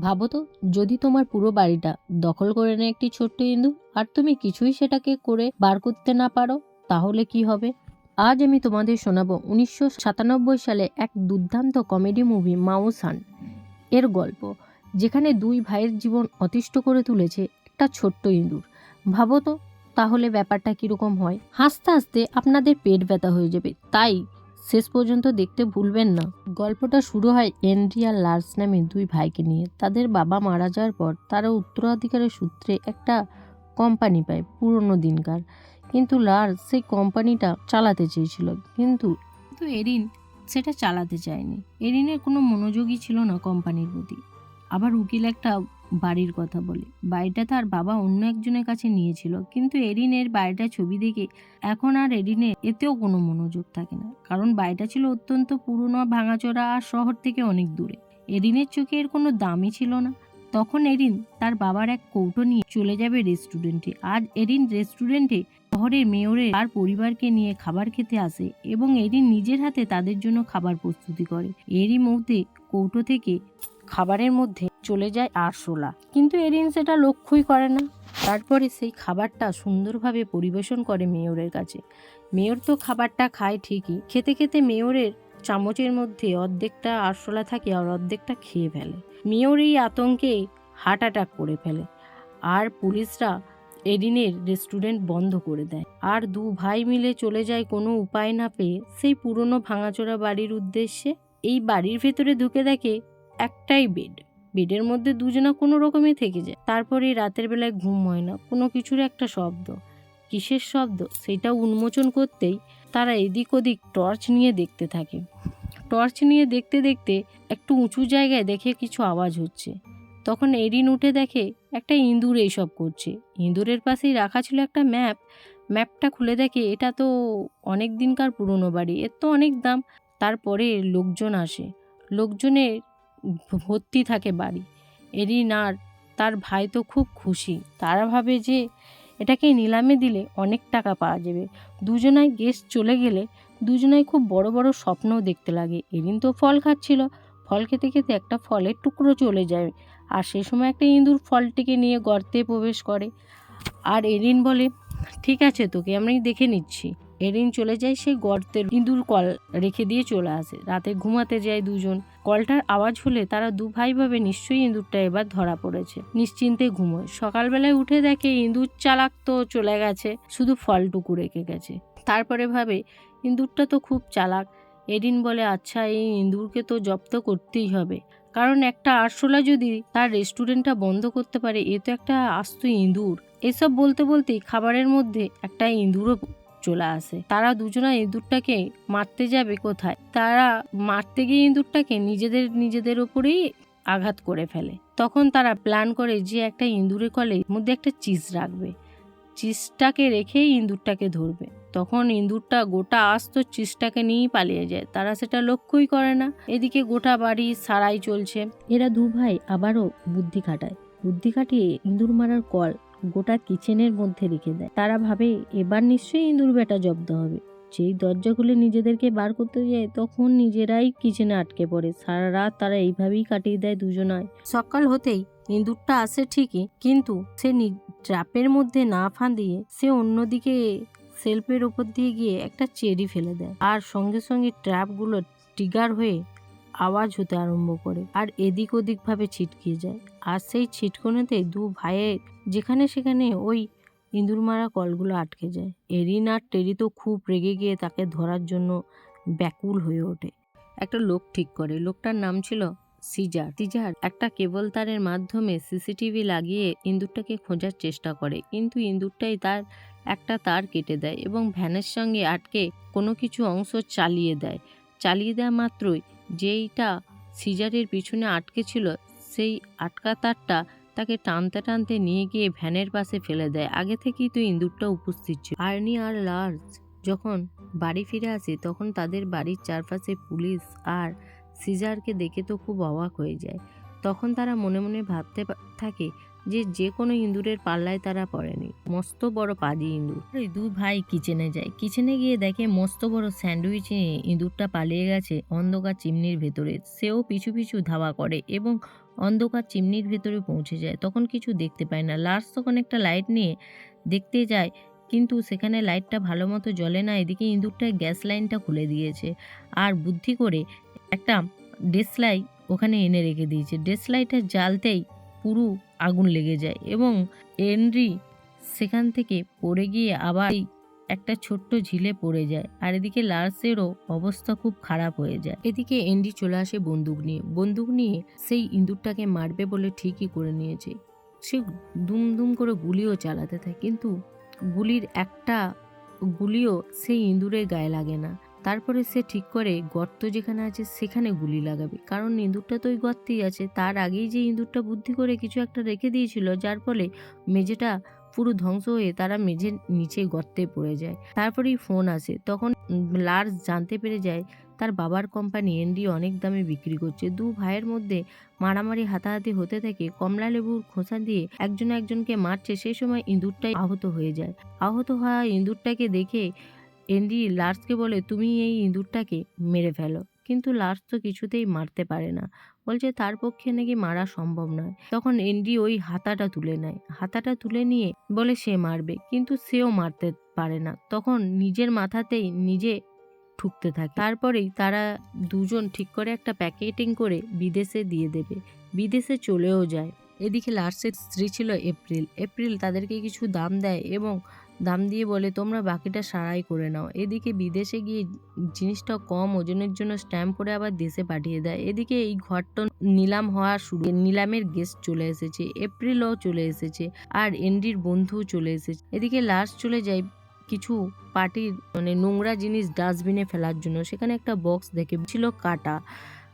ভাবো তো, যদি তোমার পুরো বাড়িটা দখল করে নেয় একটি ছোট্ট ইন্দু, আর তুমি কিছুই সেটাকে করে বার করতে না পারো, তাহলে কি হবে? আজ আমি তোমাদের শোনাবো উনিশশো সাতানব্বই সালে এক দুর্দান্ত কমেডি মুভি মাউস হান্ট এর গল্প, যেখানে দুই ভাইয়ের জীবন অতিষ্ঠ করে তুলেছে একটা ছোট্ট ইঁদুর। ভাবো তো, তাহলে ব্যাপারটা কীরকম হয়? হাসতে হাসতে আপনাদের পেট ব্যথা হয়ে যাবে। তাই শেষ পর্যন্ত দেখতে ভুলবেন না। গল্পটা শুরু হয় এনরি আর লার্স নামে দুই ভাইকে নিয়ে। তাদের বাবা মারা যাওয়ার পর তারা উত্তরাধিকারের সূত্রে একটা কোম্পানি পায়, পুরনো দিনকার। কিন্তু লার্স সেই কোম্পানিটা চালাতে চেয়েছিল। কিন্তু কিন্তু এরিন সেটা চালাতে চায়নি। এরিনের কোনো মনোযোগই ছিল না কোম্পানির প্রতি। আবার উকিল একটা বাড়ির কথা বলে। বাড়িটা তার বাবা অন্য একজনের কাছে নিয়েছিল, কিন্তু এরিনের বাড়িটা ছবি দেখে এখন আর এরিনের এতেও কোনো মনোযোগ থাকে না, কারণ বাড়িটা ছিল অত্যন্ত পুরনো, ভাঙাচোরা আর শহর থেকে অনেক দূরে। এরিনের চোখে এর কোনো দামই ছিল না। তখন এরিন তার বাবার এক কৌটো নিয়ে চলে যাবে রেস্টুরেন্টে। আজ এরিন রেস্টুরেন্টে শহরের মেয়রের তার পরিবারকে নিয়ে খাবার খেতে আসে এবং এরিন নিজের হাতে তাদের জন্য খাবার প্রস্তুতি করে। এরই মধ্যে কৌটো থেকে খাবারের মধ্যে চলে যায় আরশোলা। কিন্তু এরিন সেটা লক্ষ্যই করে না। তারপরে সেই খাবারটা সুন্দরভাবে পরিবেশন করে মেয়রের কাছে। মেয়র তো খাবারটা খায় ঠিকই। খেতে খেতে মেয়রের চামচের মধ্যে অর্ধেকটা আরশোলা থাকে আর অর্ধেকটা খেয়ে ফেলে। মেয়র এই আতঙ্কে হার্ট অ্যাটাক করে ফেলে। আর পুলিশরা এরিনের রেস্টুরেন্ট বন্ধ করে দেয়। আর দু ভাই মিলে চলে যায় কোনো উপায় না পেয়ে সেই পুরনো ভাঙাচোরা বাড়ির উদ্দেশ্যে। এই বাড়ির ভেতরে ঢুকে দেখে একটাই বেড বেডের মধ্যে দুজনা কোনো রকমে থেকে যায়। তারপরে রাতের বেলায় ঘুম হয় না, কোনো কিছুর একটা শব্দ। কিসের শব্দ? সেটা উন্মোচন করতেই তারা এদিক ওদিক টর্চ নিয়ে দেখতে থাকে। টর্চ নিয়ে দেখতে দেখতে একটু উঁচু জায়গায় দেখে কিছু আওয়াজ হচ্ছে। তখন এরিন উঠে দেখে একটা ইঁদুর এইসব করছে। ইঁদুরের পাশেই রাখা ছিল একটা ম্যাপ। ম্যাপটা খুলে দেখে এটা তো অনেক দিনকার পুরনো বাড়ি, এর তো অনেক দাম। তারপরে লোকজন আসে। লোকজনের ভর্তি থাকে বাড়ি। এরিন আর তার ভাই তো খুব খুশি। তারা ভাবে যে এটাকে নিলামে দিলে অনেক টাকা পাওয়া যাবে। দুজনায় গেস্ট চলে গেলে দুজনাই খুব বড় বড় স্বপ্নও দেখতে লাগে। এরিন তো ফল খাচ্ছিল। ফল খেতে খেতে একটা ফলের টুকরো চলে যায় আর সে সময় একটা ইঁদুর ফলটিকে নিয়ে গর্তে প্রবেশ করে। আর এরিন বলে, ঠিক আছে, তোকে আমি দেখে নিচ্ছি। এরিন চলে যায় সেই গর্তের ইঁদুর কল রেখে দিয়ে চলে আসে। রাতে ঘুমাতে যায় দুজন। কলটার আওয়াজ হলে তারা দু ভাই ভাবে নিশ্চয়ই ইঁদুরটা এবার ধরা পড়েছে। নিশ্চিন্তে ঘুমোয়। সকালবেলায় উঠে দেখে ইঁদুর চালাক তো চলে গেছে, শুধু ফলটুকু রেখে গেছে। তারপরে ভাবে, ইঁদুরটা তো খুব চালাক। এরিন বলে আচ্ছা এই ইঁদুরকে তো জব্দ করতেই হবে। কারণ একটা আরশোলা যদি তার রেস্টুরেন্টটা বন্ধ করতে পারে, এ তো একটা আস্ত ইঁদুর। এসব বলতে বলতেই খাবারের মধ্যে একটা ইঁদুরও চলে আসে। তারা দুজনা ইঁদুরটাকে মারতে যাবে কোথায়? তারা মারতে গিয়ে ইঁদুরটাকে নিজেদের নিজেদের ওপরেই আঘাত করে ফেলে। তখন তারা প্ল্যান করে যে একটা ইঁদুরের কলের মধ্যে একটা চিজ রাখবে। চিজটাকে রেখেই ইঁদুরটাকে ধরবে। তখন ইঁদুরটা গোটা আস্ত চিজটাকে নিয়েই পালিয়ে যায়। তারা সেটা লক্ষ্যই করে না। এদিকে গোটা বাড়ি সারাই চলছে। এরা দু ভাই আবারও বুদ্ধি খাটায়। বুদ্ধি খাটিয়ে ইঁদুর মারার কল গোটা কিচেনের মধ্যে রেখে দেয়। তারা ভাবে, এবার নিশ্চয়ই ইঁদুর বেটা জব্দ হবে। যেই দরজা খুলে নিজেদেরকে বার করতে যায়, তখন নিজেরাই কিচেনে আটকে পড়ে। সারা রাত তারা এইভাবেই কাটিয়ে দেয় দুজনায়। সকাল হতেই ইঁদুরটা আসে ঠিকই, কিন্তু সে ট্র্যাপের মধ্যে না ফাঁদিয়ে সে অন্যদিকে সেলফের ওপর দিয়ে গিয়ে একটা চেরি ফেলে দেয়। আর সঙ্গে সঙ্গে ট্র্যাপগুলো ট্রিগার হয়ে আওয়াজ হতে আরম্ভ করে, আর এদিক ওদিক ভাবে ছিটকে যায়। আর সেই ছিটকোনেতে দু ভাইয়ের যেখানে সেখানে ওই ইঁদুর মারা কলগুলো আটকে যায়। এরিন আর টেরি তো খুব রেগে গিয়ে তাকে ধরার জন্য ব্যাকুল হয়ে ওঠে। একটা লোক ঠিক করে। লোকটার নাম ছিল সিজার। সিজার একটা কেবল তারের মাধ্যমে সিসিটিভি লাগিয়ে ইঁদুরটাকে খোঁজার চেষ্টা করে। কিন্তু ইঁদুরটাই তার একটা তার কেটে দেয় এবং ভ্যানের সঙ্গে আটকে কোনো কিছু অংশ চালিয়ে দেয়। চালিয়ে দেওয়া মাত্রই যেইটা সিজারের পিছনে আটকে ছিল সেই আটকা তারটা তাকে টানতে টানতে নিয়ে গিয়ে ভ্যানের পাশে ফেলে দেয়। আগে থেকেই তো ইঁদুরটা উপস্থিত ছিল। আর্নি আর লার্জ যখন বাড়ি ফিরে আসে, তখন তাদের বাড়ির চারপাশে পুলিশ আর সিজারকে দেখে তো খুব অবাক হয়ে যায়। তখন তারা মনে মনে ভাবতে থাকে যে যে কোনো ইঁদুরের পাল্লায় তারা পড়েনি। মস্ত বড় পাজি ইঁদুর। ওই দু ভাই কিচেনে যায়। কিচেনে গিয়ে দেখে মস্ত বড় স্যান্ডউইচ নিয়ে ইঁদুরটা পালিয়ে গেছে অন্ধকার চিমনির ভেতরে। সেও পিছু পিছু ধাওয়া করে এবং অন্ধকার চিমনির ভেতরে পৌঁছে যায়। তখন কিছু দেখতে পায় না। লার্স তখন একটা লাইট নিয়ে দেখতে যায়, কিন্তু সেখানে লাইটটা ভালো মতো জ্বলে না। এদিকে ইঁদুরটা গ্যাস লাইনটা খুলে দিয়েছে আর বুদ্ধি করে একটা ডেসলাই ওখানে এনে রেখে দিয়েছে। ডেসলাইটা জ্বালতেই পুরো আগুন লেগে যায় এবং এনরি সেখান থেকে পড়ে গিয়ে আবার একটা ছোট্ট ঝিলে পড়ে যায়। আর এদিকে লার্সেরও অবস্থা খুব খারাপ হয়ে যায়। এদিকে এনডি চলে আসে বন্দুক নিয়ে। বন্দুক নিয়ে সেই ইঁদুরটাকে মারবে বলে ঠিকই করে নিয়েছে। সে দুম দুম করে গুলিও চালাতে থাকে। কিন্তু গুলির একটা গুলিও সেই ইঁদুরের গায়ে লাগে না। তারপরে সে ঠিক করে গর্ত যেখানে আছে সেখানে গুলি লাগাবে। কারণ ইঁদুরটা তো ওই গর্তেই আছে। তার আগেই যে ইঁদুরটা বুদ্ধি করে কিছু একটা রেখে দিয়েছিল, যার ফলে মেঝেটা পুরো ধ্বংস হয়ে তারা মেঝের নিচে গর্তে পড়ে যায়। তারপরেই ফোন আসে। তখন লার্স জানতে পেরে যায়, তার বাবার কোম্পানি এনডি অনেক দামে বিক্রি করছে। দু ভাইয়ের মধ্যে মারামারি হাতাহাতি হতে থাকে, কমলা লেবুর খোসা দিয়ে একজন একজনকে মারছে। সেই সময় ইঁদুরটাই আহত হয়ে যায়। আহত হওয়া ইঁদুরটাকে দেখে এনডি লার্সকে বলে, তুমি এই ইঁদুরটাকে মেরে ফেলো। কিন্তু লার্স তো কিছুতেই মারতে পারে না। বলছে, তার পক্ষে নাকি মারা সম্ভব নয়। তখন এন্ডি ওই হাতাটা তুলে নেয়। হাতাটা তুলে নিয়ে বলে, সে মারবে। কিন্তু সেও মারতে পারে না। তখন নিজের মাথাতেই নিজে ঠুকতে থাকে। তারপরেই তারা দুজন ঠিক করে একটা প্যাকেটিং করে বিদেশে দিয়ে দেবে। বিদেশে চলেও যায়। এদিকে লার্সের স্ত্রী ছিল এপ্রিল এপ্রিল তাদেরকে কিছু দাম দেয় এবং দাম দিয়ে বলে, তোমরা বাকিটা সারাই করে নাও। এদিকে বিদেশে গিয়ে জিনিসটা কম, ওজনের জন্য স্ট্যাম্প করে আবার দেশে পাঠিয়ে দেয়। এদিকে এই ঘরটা নিলাম হওয়া শুরু, নিলামের গেস্ট চলে এসেছে এপ্রিলও চলে এসেছে, আর এন্ডির বন্ধুও চলে এসেছে। এদিকে লাস্ট চলে যায় কিছু পার্টির মানে নোংরা জিনিস ডাস্টবিনে ফেলার জন্য। সেখানে একটা বক্স দেখে, ছিল কাটা।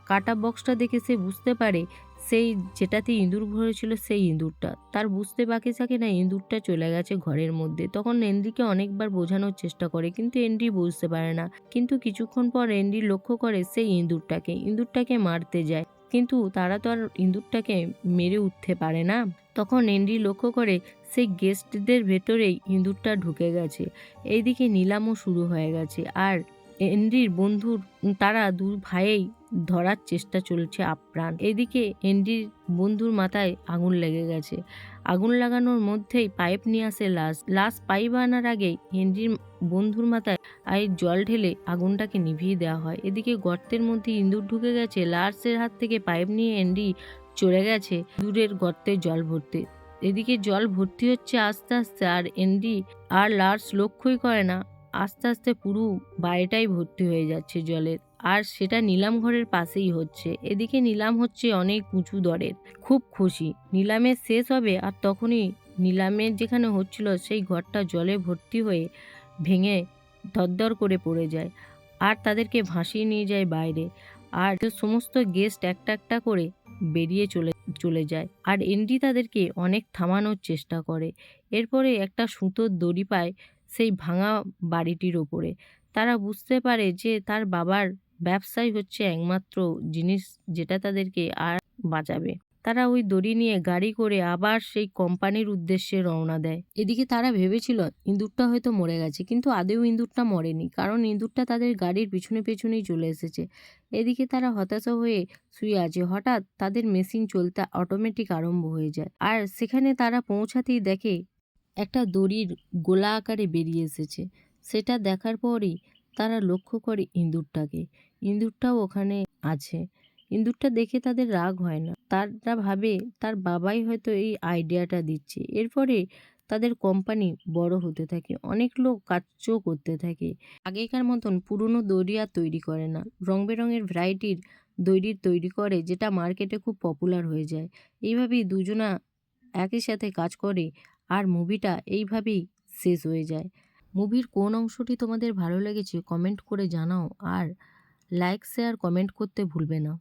কাটা বক্সটা দেখে সে বুঝতে পারে সেই যেটাতে ইঁদুর ভরেছিল সেই ইঁদুরটা। তার বুঝতে বাকি থাকে না, ইঁদুরটা চলে গেছে ঘরের মধ্যে। তখন এন্ড্রিকে অনেকবার বোঝানোর চেষ্টা করে, কিন্তু এন্ড্রি বুঝতে পারে না। কিন্তু কিছুক্ষণ পর এন্ড্রি লক্ষ্য করে সেই ইঁদুরটাকে। ইঁদুরটাকে মারতে যায়। কিন্তু তারা তো আর ইঁদুরটাকে মেরে উঠতে পারে না। তখন এন্ড্রি লক্ষ্য করে সেই গেস্টদের ভেতরেই ইঁদুরটা ঢুকে গেছে। এইদিকে নিলামও শুরু হয়ে গেছে। আর এন্ড্রির বন্ধুর তারা দু ভাইয়েই ধরার চেষ্টা চলছে আপ্রাণ এদিকে এন্ডির বন্ধুর মাথায় আগুন লেগে গেছে। আগুন লাগানোর মধ্যেই পাইপ নিয়ে আসে লাশ। লাশ পাইপ আনার আগেই হেনরির বন্ধুর মাথায় আয়ের জল ঢেলে আগুনটাকে নিভিয়ে দেওয়া হয়। এদিকে গর্তের মধ্যে ইঁদুর ঢুকে গেছে। লার্সের হাত থেকে পাইপ নিয়ে এন্ডি চলে গেছে দূরের গর্তে জল ভরতে। এদিকে জল ভর্তি হচ্ছে আস্তে আস্তে আর এন্ডি আর লার্স লক্ষ্যই করে না। আস্তে আস্তে পুরো বাড়িটাই ভর্তি হয়ে যাচ্ছে জলের। আর সেটা নিলাম ঘরের পাশেই হচ্ছে। এদিকে নিলাম হচ্ছে অনেক উঁচু দরের। খুব খুশি। নিলামের শেষ হবে আর তখনই নিলামের যেখানে হচ্ছিল সেই ঘরটা জলে ভর্তি হয়ে ভেঙে দরদর করে পড়ে যায় আর তাদেরকে ভাসিয়ে নিয়ে যায় বাইরে। আর সমস্ত গেস্ট একটা একটা করে বেরিয়ে চলে চলে যায়। আর এন্ডি তাদেরকে অনেক থামানোর চেষ্টা করে। এরপরে একটা সুতোর দড়ি পায় সেই ভাঙা বাড়িটির ওপরে। তারা বুঝতে পারে যে তার বাবার ব্যবসাই হচ্ছে একমাত্র জিনিস যেটা তাদেরকে আর বাঁচাবে। তারা ওই দড়ি নিয়ে গাড়ি করে আবার সেই কোম্পানির উদ্দেশ্যে রওনা দেয়। এদিকে তারা ভেবেছিল ইঁদুরটা হয়তো মরে গেছে, কিন্তু আদেও ইঁদুরটা মরেনি, কারণ ইঁদুরটা তাদের গাড়ির পিছনে পেছনেই চলে এসেছে। এদিকে তারা হতাশা হয়ে শুয়ে আছে। হঠাৎ তাদের মেশিন চলতে অটোমেটিক আরম্ভ হয়ে যায়। আর সেখানে তারা পৌঁছাতেই দেখে একটা দড়ির গোলা আকারে বেরিয়ে এসেছে। সেটা দেখার পরই তারা লক্ষ্য করে ইঁদুরটাকে। ইঁদুরটাও ওখানে আছে। ইঁদুরটা দেখে তাদের রাগ হয় না। তারা ভাবে তার বাবাই হয়তো এই আইডিয়াটা দিচ্ছে। এরপরে তাদের কোম্পানি বড় হতে থাকে। অনেক লোক কাজও করতে থাকে। আগেকার মতন পুরনো দড়ি আর তৈরি করে না। রং বেরঙের ভ্যারাইটির দড়ির তৈরি করে, যেটা মার্কেটে খুব পপুলার হয়ে যায়। এইভাবেই দুজনা একই সাথে কাজ করে আর মুভিটা এইভাবেই শেষ হয়ে যায়। মুভির কোন অংশটি তোমাদের ভালো লেগেছে কমেন্ট করে জানাও আর লাইক, শেয়ার, কমেন্ট করতে ভুলবে না।